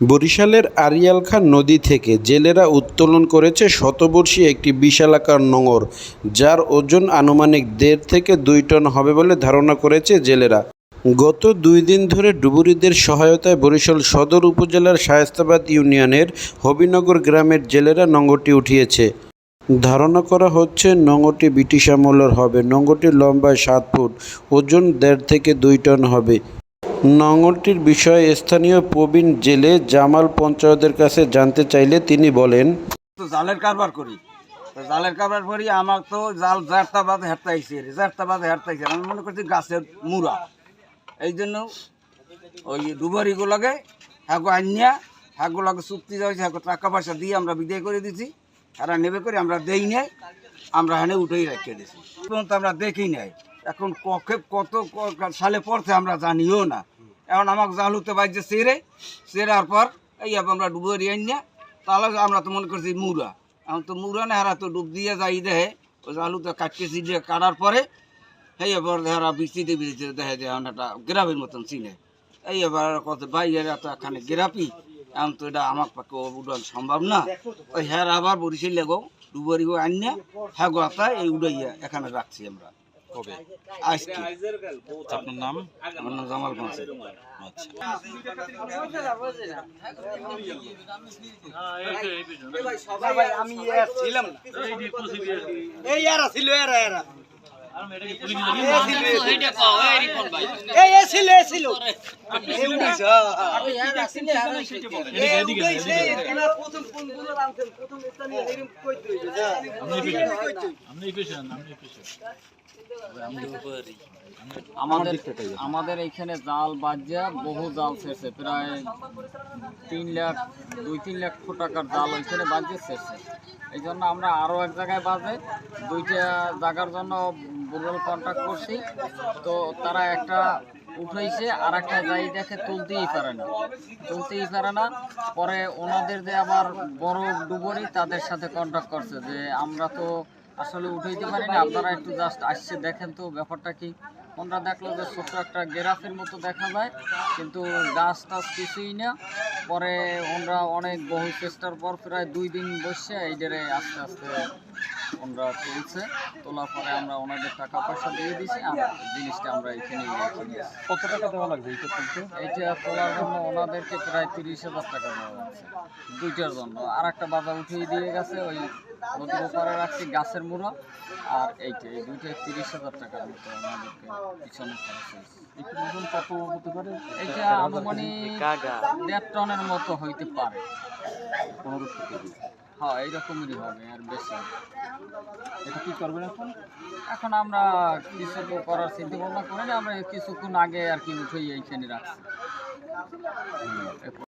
বরিশালের আরিয়াল খান নদী থেকে জেলেরা উত্তোলন করেছে শতবর্ষী একটি বিশালাকার নোঙর, যার ওজন আনুমানিক দেড় থেকে দুই টন হবে বলে ধারণা করেছে জেলেরা। গত দুই দিন ধরে ডুবুরিদের সহায়তায় বরিশাল সদর উপজেলার শায়েস্তাবাদ ইউনিয়নের হবিনগর গ্রামের জেলেরা নোঙরটি উঠিয়েছে। ধারণা করা হচ্ছে নোঙরটি ব্রিটিশ আমলের হবে। নোঙরটির লম্বায় সাত ফুট, ওজন দেড় থেকে দুই টন হবে। নোঙরটির বিষয়ে স্থানীয় প্রবীণ জেলে জামাল পঞ্চায়েতের কাছে জানতে চাইলে তিনি বলেন, তো জালের কারবার করি। তো জালের কারবার করি আমার তো জাল জারতা বাদ হেরতাইছে জারতা বাদ হেরতাইছে। আমি মনে করছি গাছের মুড়া। এই জন্য ওই ডুবারিগুলোকে হ্যাগো আনিয়া হ্যাগুলোকে চুক্তি যাচ্ছে হ্যাগো টাকা পয়সা দিয়ে আমরা বিদায় করে দিছি। এরা নেবে করে আমরা দেই নাই, আমরা হানে উঠেই রেখে দিছি। আমরা দেখি নাই। এখন কখে কত সালে পড়ছে আমরা জানিও না। এখন আমাকে জাল হতে পারছে সেরে, সেরার পর এই আমরা ডুবারি আনিয়া তাহলে আমরা তো মনে করছি মুড়া এখন তো মুড়া না হারা তো ডুব দিয়ে যাই দেহে। ওই আলু তো কাটকে দিয়ে কাটার পরে এই এবার হারা বৃষ্টিতে বৃষ্টিতে দেখে যে এখন একটা গ্রামের মতন চিনে এই এবার কত ভাই এরা তো এখানে গ্রাপি। এখন তো এটা আমার পক্ষে উড়ান সম্ভব না। ওই হ্যাঁ আবার বরিশাল লেগো ডুবরি গো আনিয়া হ্যাঁ গোতা এই উড়াইয়া এখানে রাখছি আমরা। কবে? আজকে। আপনার নাম? আমার নাম জামাল পঞ্চায়েত হ্যাঁ। কইতে হইবে, আপনি আমাদের আমাদের এইখানে জাল বাজ্যা, বহু জাল ছেড়েছে। প্রায় তিন লাখ, দুই, তিন লাখ টাকার জাল ওইখানে বাজে ছেড়েছে। এই জন্য আমরা আরও এক জায়গায় বাজে, দুইটা জায়গার জন্য বুড়োল কন্ট্যাক্ট করছি। তো তারা একটা উঠাইছে আর একটা যাই দেখে তুলতেই পারে না। তুলতেই পারে না। পরে ওনাদের যে আবার বড় ডুবরি, তাদের সাথে কন্ট্যাক্ট করছে যে আমরা তো আসলে উঠাইতে পারি না আপনারা একটু জাস্ট আসছে দেখেন তো ব্যাপারটা কি। ওনারা দেখল যে ছোট্ট একটা গেরাফের মতো দেখা যায় কিন্তু গাছ টাছ কিছুই না। পরে ওনারা অনেক বহু চেষ্টার পর প্রায় দুই দিন বসে এইটারে আস্তে আস্তে ওনারা তুলছে। তোলার পরে আমরা ওনাদের টাকা পয়সা দিয়ে দিছি আর জিনিসটা আমরা এখানেই রেখে কত টাকা দেওয়া লাগবে এইটা তুলতে এইটা তোলার জন্য ওনাদেরকে প্রায় তিরিশ হাজার টাকা দেওয়া যাচ্ছে দুইটার জন্য। আর একটা বাজার উঠিয়ে দিয়ে গেছে ওই নদীর রাখছি গাছের মুড়া। আর এইটা এই দুইটাই তিরিশ হাজার টাকার মতো ওনাদেরকে পিছনে আনুমানিক দেড় টনের মতো হইতে পারে। হ্যাঁ এইরকমই হবে আর বেশি এটা কি করবেন এখন? এখন আমরা কিছু করার চিন্তা ভাবনা করি না আমরা কিছুক্ষণ আগে আর কি উঠেই এইখানে রাখছি।